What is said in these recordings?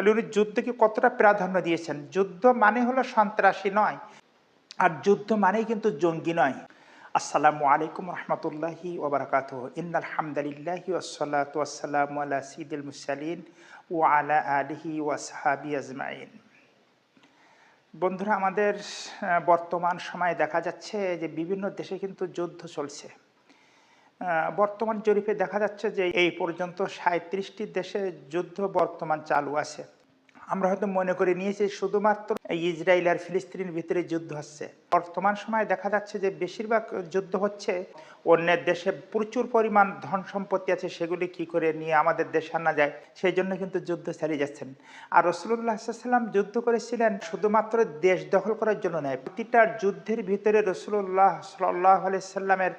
তাহলে উনি যুদ্ধকে কতটা প্রাধান্য দিয়েছেন? যুদ্ধ মানে হলো সন্ত্রাসী নয়, আর যুদ্ধ মানেই কিন্তু জঙ্গি নয়। আসসালামু আলাইকুম রহমতুল্লাহি ওবরাকাত ইন্নাল হামদালিল্লাহি ওসলাত ওয়াসালামু আলা সিদুল মুসালিন ও আলা আলিহি ওয়াসহাবি আজমাইন। বন্ধুরা, আমাদের বর্তমান সময়ে দেখা যাচ্ছে যে বিভিন্ন দেশে কিন্তু যুদ্ধ চলছে। বর্তমান জরিপে দেখা যাচ্ছে যে এই পর্যন্ত সাঁত্রিশটি দেশে যুদ্ধ বর্তমান চালু আছে। আমরা হয়তো মনে করে নিয়েছি শুধুমাত্র ইসরায়েল আর ফিলিস্তিনের ভিতরে যুদ্ধ হচ্ছে। বর্তমান সময়ে দেখা যাচ্ছে যে বেশিরভাগ যুদ্ধ হচ্ছে অন্যের দেশে প্রচুর পরিমাণ ধন সম্পত্তি আছে, সেগুলি কি করে নিয়ে আমাদের দেশে আনা যায়, সেই জন্য কিন্তু যুদ্ধ চালিয়ে যাচ্ছেন। আর রসুল্লাহ সাল্লাম যুদ্ধ করেছিলেন শুধুমাত্র দেশ দখল করার জন্য নয়, প্রতিটা যুদ্ধের ভিতরে রসুল্লাহ সাল্লাহ সাল্লামের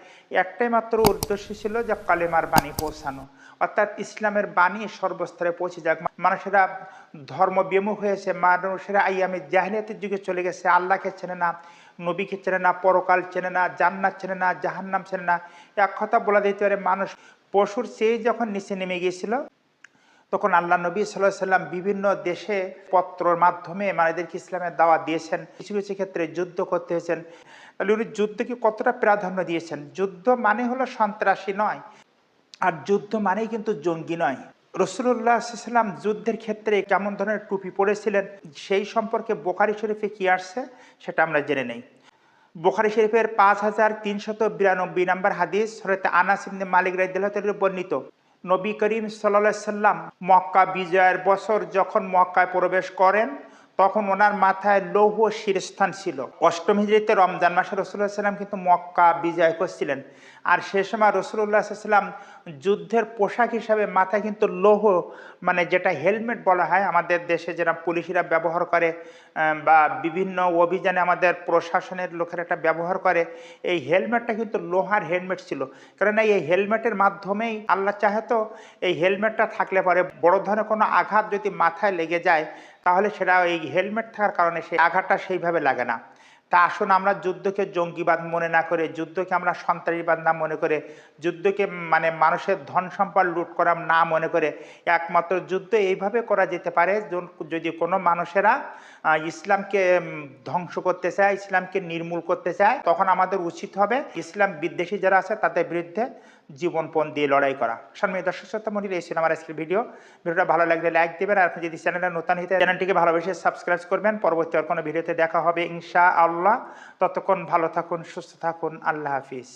একটাই মাত্র উদ্দেশ্য ছিল যে কালেমার বাণী পৌঁছানো, অর্থাৎ ইসলামের বাণী সর্বস্তরে পৌঁছে যাক। মানুষেরা ধর্ম বিমুখ হয়েছে মানুষেরা আইয়ামে জাহিলিয়াতের যুগে চলে গেছে, আল্লাহকে চেনে না, নবীকে চেনে না, পরকাল চেনে না, জান্নাত চেনে না, জাহান্নাম চেনে না। এক কথা বলা যেতে পারে, মানুষ পশুর চেয়ে যখন নিচে নেমে গিয়েছিল, তখন আল্লাহ নবী সাল্লাহ সাল্লাম বিভিন্ন দেশে পত্রর মাধ্যমে মানুষদেরকে ইসলামের দাওয়া দিয়েছেন, কিছু কিছু ক্ষেত্রে যুদ্ধ করতে হয়েছেন। তাহলে উনি যুদ্ধকে কতটা প্রাধান্য দিয়েছেন? যুদ্ধ মানে হলো সন্ত্রাসী নয়, আর যুদ্ধ মানেই কিন্তু জঙ্গি নয়। রসুল্লাহ ইসলাম যুদ্ধের ক্ষেত্রে কেমন ধরনের টুপি পরেছিলেন, সেই সম্পর্কে বোখারি শরীফে কি আসছে সেটা আমরা জেনে নেই। বোখারি শরীফের পাঁচ হাজার তিনশত বিরানব্বই নম্বর হাদিস হরতে আনাস ইবনে মালিক রাইদুল্লাহ বর্ণিত। নবী করিম সাল্লা সাল্লাম মক্কা বিজয়ের বছর যখন মক্কায় প্রবেশ করেন তখন ওনার মাথায় লৌহ শিরস্থান ছিল। অষ্টম হিজড়িতে রমজান মাসে রসুল্লাহ সাল্লাম কিন্তু মক্কা বিজয় করছিলেন। আর সে সময় রসুল্লাহ সাল্লাম যুদ্ধের পোশাক হিসাবে মাথায় কিন্তু লৌহ মানে যেটা হেলমেট বলা হয় আমাদের দেশে, যেটা পুলিশরা ব্যবহার করে বা বিভিন্ন অভিযানে আমাদের প্রশাসনের লোকেরা একটা ব্যবহার করে, এই হেলমেটটা কিন্তু লোহার হেলমেট ছিল। কারণ এই হেলমেটের মাধ্যমেই আল্লাহ চাহে তো এই হেলমেটটা থাকলে পরে বড় ধরনের কোনো আঘাত যদি মাথায় লেগে যায় তাহলে সেটা এই হেলমেট থাকার কারণে সেই আঘাতটা সেইভাবে লাগে না। তা আসুন আমরা যুদ্ধকে জঙ্গিবাদ মনে না করে, যুদ্ধকে আমরা সন্ত্রাসীবাদ না মনে করে, যুদ্ধকে মানে মানুষের ধন সম্পদ লুট করা না মনে করে, একমাত্র যুদ্ধ এইভাবে করা যেতে পারে যদি কোনো মানুষেরা ইসলামকে ধ্বংস করতে চায়, ইসলামকে নির্মূল করতে চায়, তখন আমাদের উচিত হবে ইসলাম বিদ্বেষী যারা আছে তাদের বিরুদ্ধে জীবনপণ দিয়ে লড়াই করা। সম্মানিত দর্শক, শ্রোতা মন্ডলী এই ছিল আমার আজকের ভিডিও। ভিডিওটা ভালো লাগলে লাইক দেবেন, আর আপনি যদি চ্যানেলে নতুন হইতে চ্যানেলটিকে ভালোবেসে সাবস্ক্রাইব করবেন। পরবর্তী আর কোনো ভিডিওতে দেখা হবে ইনশা আল্লাহ ততক্ষণ ভালো থাকুন, সুস্থ থাকুন। আল্লাহ হাফিজ।